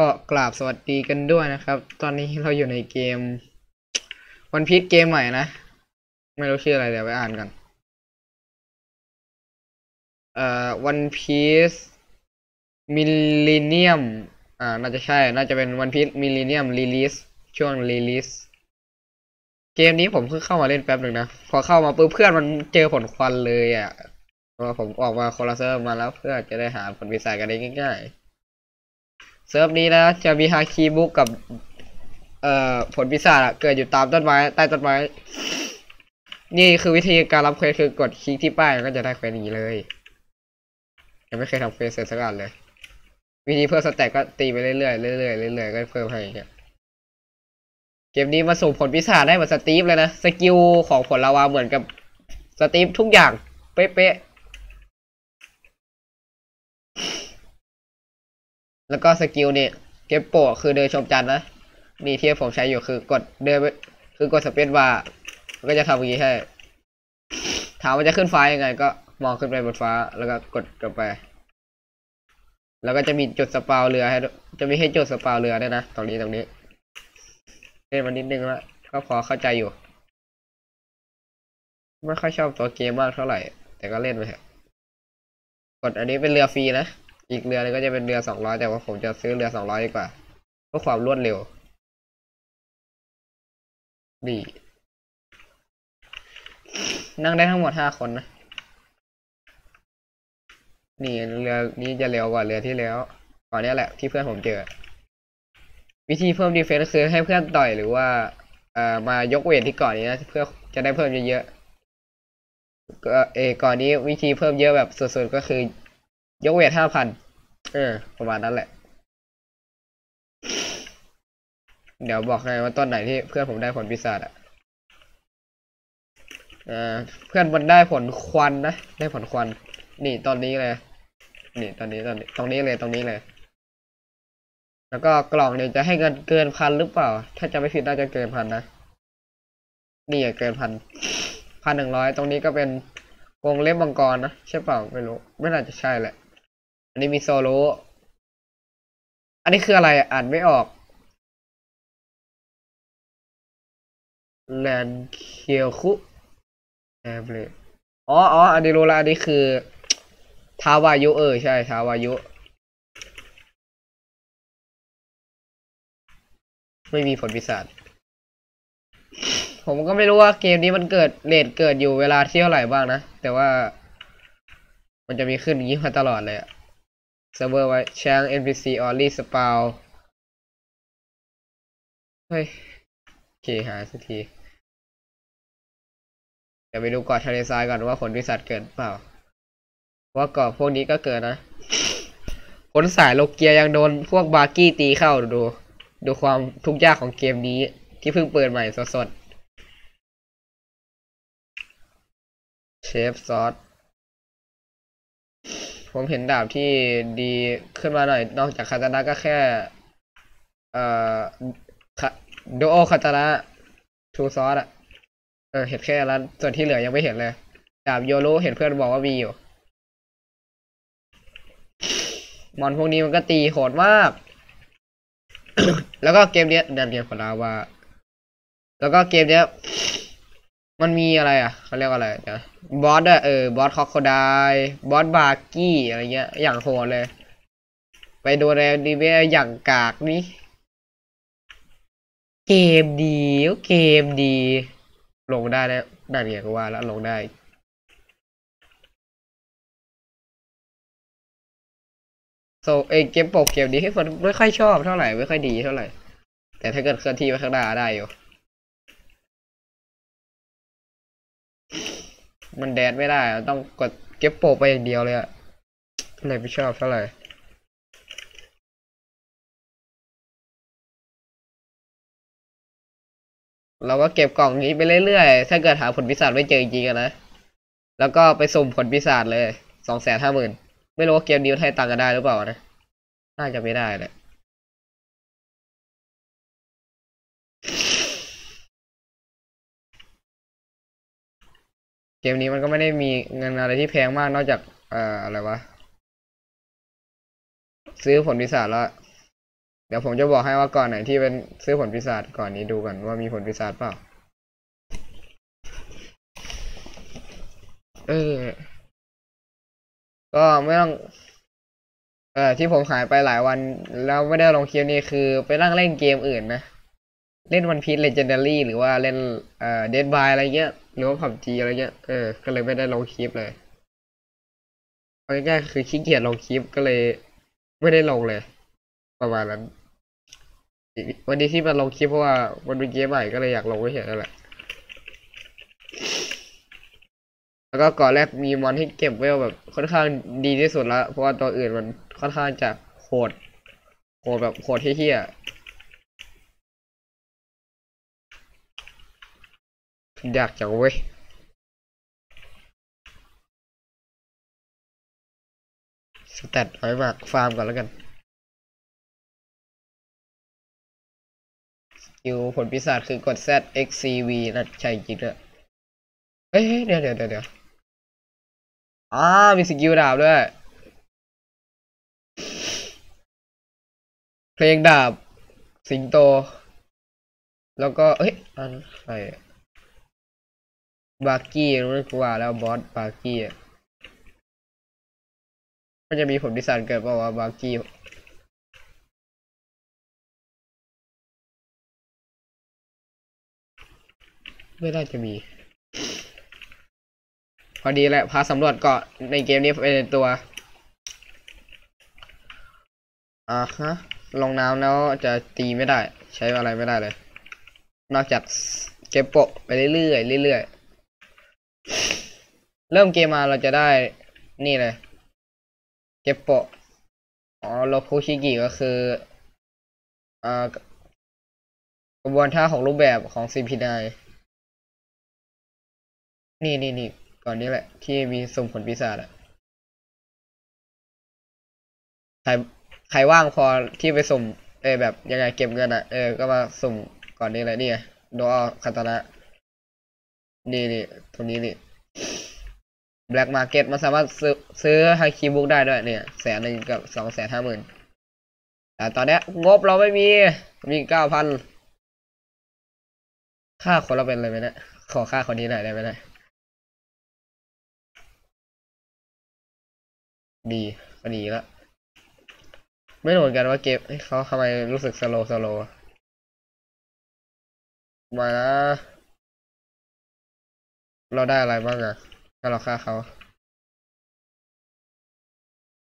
ก็กราบสวัสดีกันด้วยนะครับ ตอนนี้เราอยู่ในเกม วันพี e เกมใหม่นะ ไม่รู้ชื่ออะไรเดี๋ยวไปอ่านกัน เอ่อวันพีซมิลเลนเนียมอ่า น่าจะใช่ น่าจะเป็นวันพีซมิลเลนเนียมรีลิสช่วงรีลิสเกมนี้ผมเพิ่งเข้ามาเล่นแป๊บหนึ่งนะ พอเข้ามาปุ๊บเพื่อนมันเจอผลควันเลยอะเพราะว่าผมออกมาโคลาเซอร์มาแล้วเพื่อจะได้หาผลวิสัยกันได้ง่ายๆ เซิร์ฟนี้นะจะมีฮาคีบุกกับ เอ่อผลพิศาจเกิดอยู่ตามต้นไม้ใต้ต้นไม้ นี่คือวิธีการรับเควสคือกดคลิกที่ป้ายมันก็จะได้เควสนี้เลยยังไม่เคยทำเควสเสร็จสักอันเลย วิธีเพิ่มสแต็กก็ตีไปเรื่อยๆเรื่อยๆเรื่อยๆก็เพิ่มให้เงี้ยเกมนี้มาส่ผลพิศาจได้เหมือนสตีฟเลยนะสกิลของผลลาวาเหมือนกับสตีฟทุกอย่างเป๊ะๆ แล้วก็สกิลเนี่ยเก็บโปะคือเดินชมจันทร์นะนี่ที่ผมใช้อยู่คือกดเดินคือกดสเปซบาร์ก็จะทำอย่างนี้ให้ถามว่าจะขึ้นฟ้ายังไง ก็มองขึ้นไปบนฟ้า แล้วก็กดกลับไป แล้วก็จะมีจุดสปาวเรือให้จะมีให้จุดสปาวเรือด้วยนะตรงนี้ตรงนี้เล่นมานิดนึงแล้วก็พอเข้าใจอยู่ไม่ค่อยชอบตัวเกมมากเท่าไหร่ แต่ก็เล่นไปเถอะกดอันนี้เป็นเรือฟรีนะ อีกเรือนึงก็จะเป็นเรือสองร้อยแต่ว่าผมจะซื้อเรือสองร้อยดีกว่าเพื่อความรวดเร็วดีนั่งได้ทั้งหมดห้าคนนะ นี่เรือนี้จะเร็วกว่าเรือที่แล้วก่อนนี้แหละที่เพื่อนผมเจอ วิธีเพิ่มดีเฟนส์คือให้เพื่อนต่อยหรือว่าเอ่อมายกเวทที่ก่อนนี้นะเพื่อจะได้เพิ่มเยอะๆก็เออก่อนนี้วิธีเพิ่มเยอะแบบสุดๆก็คือ ยกเวทห้าพันเออ ประมาณนั้นแหละ เดี๋ยวบอกให้ว่าต้นไหนที่เพื่อนผมได้ผลปีศาจอะเออเพื่อนมันได้ผลควันนะ ได้ผลควัน นี่ตอนนี้เลย นี่ตอนนี้ตอนนี้ ตรงนี้เลยตรงนี้เลย แล้วก็กล่องเนี่ยจะให้เงินเกินพันหรือเปล่า ถ้าจะไม่ผิดน่าจะเกินพันนะ นี่เกินพันพันหนึ่งร้อยตรงนี้ก็เป็นวงเล็บมังกรนะใช่เปล่าไม่รู้ ไม่น่าจะใช่แหละ อันนี้มีโซโลอันนี้คืออะไรอ่านไม่ออกแลนเคียวคุแอบเลยอ๋ออ๋ออันนี้รู้ละอันนี้คือทาวายุ เออ ใช่ทาวายุ ไม่มีผลพิศาจผมก็ไม่รู้ว่าเกมนี้มันเกิดเลทเกิดอยู่เวลาที่เท่าไหร่บ้างนะ แต่ว่ามันจะมีขึ้นอย่างนี้มาตลอดเลยอะ เซิร์ฟเวอร์ไว้ช้าง NPC ออลลี่สปาวเฮ้ยโอเคหาสักที เดี๋ยวไปดูเกาะทะเลทรายก่อนว่าผลพิศาจเกิดเปล่า ว่าเกาะพวกนี้ก็เกิดนะผลสายโลเกียยังโดนพวกบาร์กี้ตีเข้าดู ดูความทุกข์ยากของเกมนี้ที่เพิ่งเปิดใหม่สดๆ เชฟซอส ผมเห็นดาบที่ดีขึ้นมาหน่อย นอกจากคาตานะก็แค่ เอ่อโดโอคาตานะทูซอสอะเออเห็นแค่นั้นส่วนที่เหลือยังไม่เห็นเลย ดาบโยรุเห็นเพื่อนบอกว่ามีอยู่ มอนพวกนี้มันก็ตีโหดมาก แล้วก็เกมเนี้ยดันเรียนของเราว่า แล้วก็เกมเนี้ย มันมีอะไรอะเขาเรียกว่าอะไรนะบอสอะเออบอสคอโคไดบอสบาร์กี้อะไรเงี้ย อย่างโหดเลย ไปดูแลดีเวอย่างกากนี่เกมดีเกมดี ลงได้แล้วนั่นไงก็ว่าแล้วลงได้โซเอเกมปกเกมนี้ให้คนไม่ค่อยชอบเท่าไหร่ไม่ค่อยดีเท่าไหร่ แต่ถ้าเกิดเคลื่อนที่ไปข้างหน้าได้อยู่ มันแดดไม่ได้ต้องกดเก็บโปไปอย่างเดียวเลยอะเลยไม่ชอบเท่าไหร่เราก็เก็บกล่องนี้ไปเรื่อยๆ ถ้าเกิดหาผลพิศาจไม่เจอจริงๆนะ แล้วก็ไปสุ่มผลพิศาจเลย สองแสนห้าหมื่น ไม่รู้ว่าเกมนี้ให้ตังค์กันได้หรือเปล่านะ น่าจะไม่ได้แหละ เกมนี้มันก็ไม่ได้มีเงินอะไรที่แพงมากนอกจาก เอ่ออะไรวะ ซื้อผลพิศาจแล้ว เดี๋ยวผมจะบอกให้ว่าก่อนไหนที่เป็นซื้อผลปีศาจก่อนนี้ดูก่อนว่ามีผลปีศาจเปล่า เออ ก็ไม่ต้อง เออที่ผมหายไปหลายวัน แล้วไม่ได้ลงคลิปนี้คือไปนั่งเล่นเกมอื่นนะ เล่นวันพี e เลเจนดารี่หรือว่าเล่นเอ่อเดดบายอะไรเงี้ย หรือว่าผับจีอะไรเงี้ย เออ ก็เลยไม่ได้ลงคลิปเลยเอาง่ายๆคือขี้เกียจลงคลิปก็เลย ไม่ได้ลงเลย ประมาณนั้นวันนี้ที่มาลงคลิปเพราะว่ามันเป็นเกมใหม่ก็เลยอยากลงไว้เฉยนั่นแหละ แล้วก็ก่อนแรกมีมอนที่เก็บเวลแบบค่อนข้างดีที่สุดละเพราะว่าตัวอื่นมันค่อนข้างจะโหดโหดแบบโหดเฮี้ยๆ ยากจังเว้ยสแตทน้มากฟาร์มก่อนแล้วกันสกิลผลปีศาจคือกด Z X C V นะใช่จริงด้วยเอ้ยเดี๋ยวเดี๋ยวเดี๋ยวเอ่ามีสกิลดาบด้วย เพลงดาบ สิงโต แล้วก็ เอ้ยอันใคร บาร์กี้รู้กว่าแล้วบอสบาร์กี้อะมันจะมีผลพิศาจเกิดเปล่าวะบาร์กี้ไม่น่าจะมี พอดีแหละ พาสำรวจเกาะในเกมนี้ไปในตัว อ่าฮะ ลงน้ำแล้วจะตีไม่ได้ ใช้อะไรไม่ได้เลย นอกจากเก็บโปะไปเรื่อยๆเรื่อยๆ เริ่มเกมมาเราจะได้นี่เลย เก็บโปะอ๋อโลคุชิกิก็คืออ่ากระบวนท่าของรูปแบบของ CP9 นี่นี่นี่ก่อนนี้แหละ ที่มีสุ่มผลปีศาจอะใครใครว่างพอที่ไปสุ่มเออแบบยังไงเก็บเงินอะเออก็มาสุ่มก่อนนี้เลยนี่ไงโดอาคาตานะ นี่นี่ตรงนี้นี่ Black Market มันสามารถซื้อซื้อไฮคีบุ๊กได้ด้วยเนี่ยแสนหนึ่งกับสองแสนห้าหมื่นแต่ตอนนี้งบเราไม่มี มีเก้าพันค่าคนเราเป็นอะไรไหมเนี่ยขอค่าคนนี้หน่อยได้ไหมเนี่ยดีก็ดีละไม่รู้เหมือนกันว่าเกมเอ้เขาทำไมรู้สึกสโลว์สโลว์มานะ เราได้อะไรบ้างอะถ้าเราฆ่าเขา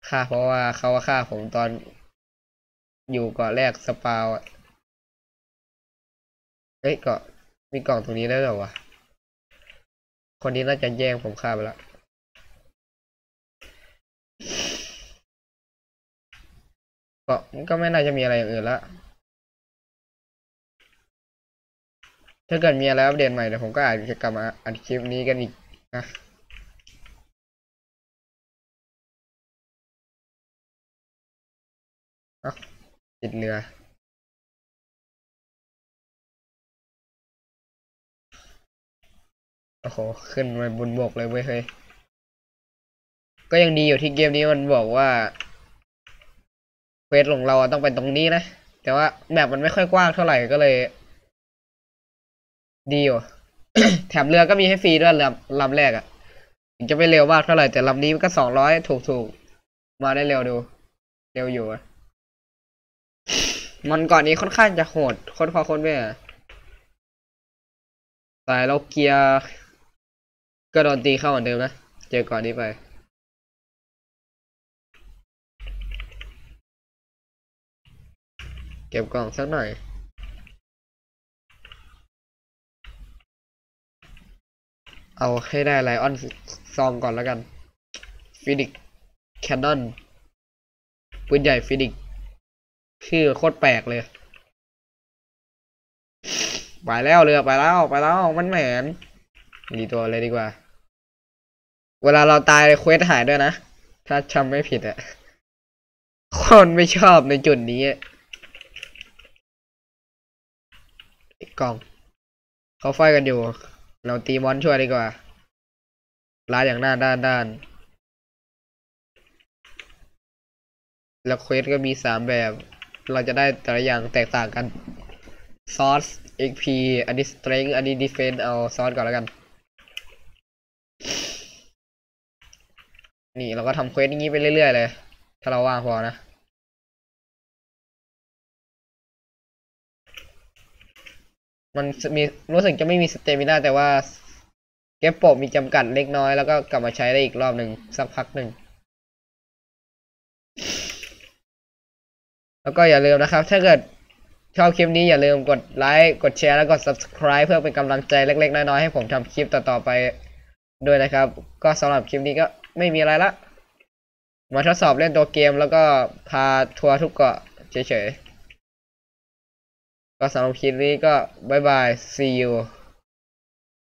ฆ่าเพราะว่าเขาว่าฆ่าผมตอนอยู่เกาะแรกสปาวอะเฮ้ยเกาะมีกล่องตรงนี้ได้เหรอวะ คนนี้น่าจะแย่งผมฆ่าไปแล้วก็ก็ไม่น่าจะมีอะไรอย่างอื่นละ ถ้าเกิดมีอะไรอัปเดตใหม่เดี๋ยวผมก็อาจจะกลับมาอัดคลิปนี้กันอีกนะเอาติดเรือโอ้โห ขึ้นมาบนบกเลยเว้ยเฮ้ย ก็ยังดีอยู่ที่เกมนี้มันบอกว่าเควสของเราต้องเป็นตรงนี้นะ แต่ว่าแบบมันไม่ค่อยกว้างเท่าไหร่ก็เลย ดีอยู่แถมเรือก็มีให้ฟรีด้วยลำลำแรกอะถึงจะไม่เร็วมากเท่าไหร่แต่ลำนี้มันก็สองร้อยถูกถูกๆมาได้เร็วดู เร็วอยู่อะมันก่อนนี้ค่อนข้างจะโหดคนพอคนแม่สายเราเกียร์ก็โดนตีเข้าเหมือนเดิมนะเจอก่อนนี้ไปเก็บกล่องสักหน่อย เอาให้ได้ไลออนซองก่อนแล้วกันฟินิกแคนนอนปืนใหญ่ฟินิกชื่อโคตรแปลกเลย ไปแล้วเรือไปแล้วไปแล้วมันแหมนดีตัวเลยดีกว่า เวลาเราตายเควสหายด้วยนะ ถ้าจำไม่ผิดอะคนไม่ชอบในจุดนี้อะไอ้กล่อง เขาไฟกันอยู่ เราตีมอนช่วยดีกว่าลาอย่างหน้าด้านด้าน แล้วเควสก็มีสามแบบ เราจะได้แต่ละอย่างแตกต่างกัน ซอส XP อันนี้ strength อันนี้ defense เอาซอสก่อนแล้วกัน นี่เราก็ทำเควสอย่างนี้ไปเรื่อยๆเลย ถ้าเราว่างพอนะ มันมีรู้สึกจะไม่มีสเตมินาแต่ว่าเก็บโปมีจำกัดเล็กน้อย แล้วก็กลับมาใช้ได้อีกรอบหนึ่งสักพักหนึ่ง แล้วก็อย่าลืมนะครับ ถ้าเกิดชอบคลิปนี้อย่าลืมกดไลค์ กดแชร์ แล้วกด subscribe เพื่อเป็นกำลังใจเล็กๆ น้อยๆ ให้ผมทำคลิปต่อๆไปด้วยนะครับ ก็สำหรับคลิปนี้ก็ไม่มีอะไรละ มาทดสอบเล่นตัวเกมแล้วก็พาทัวร์ทุกเกาะเฉยๆ ก็สำหรับคลิปนี้ก็บายบาย see you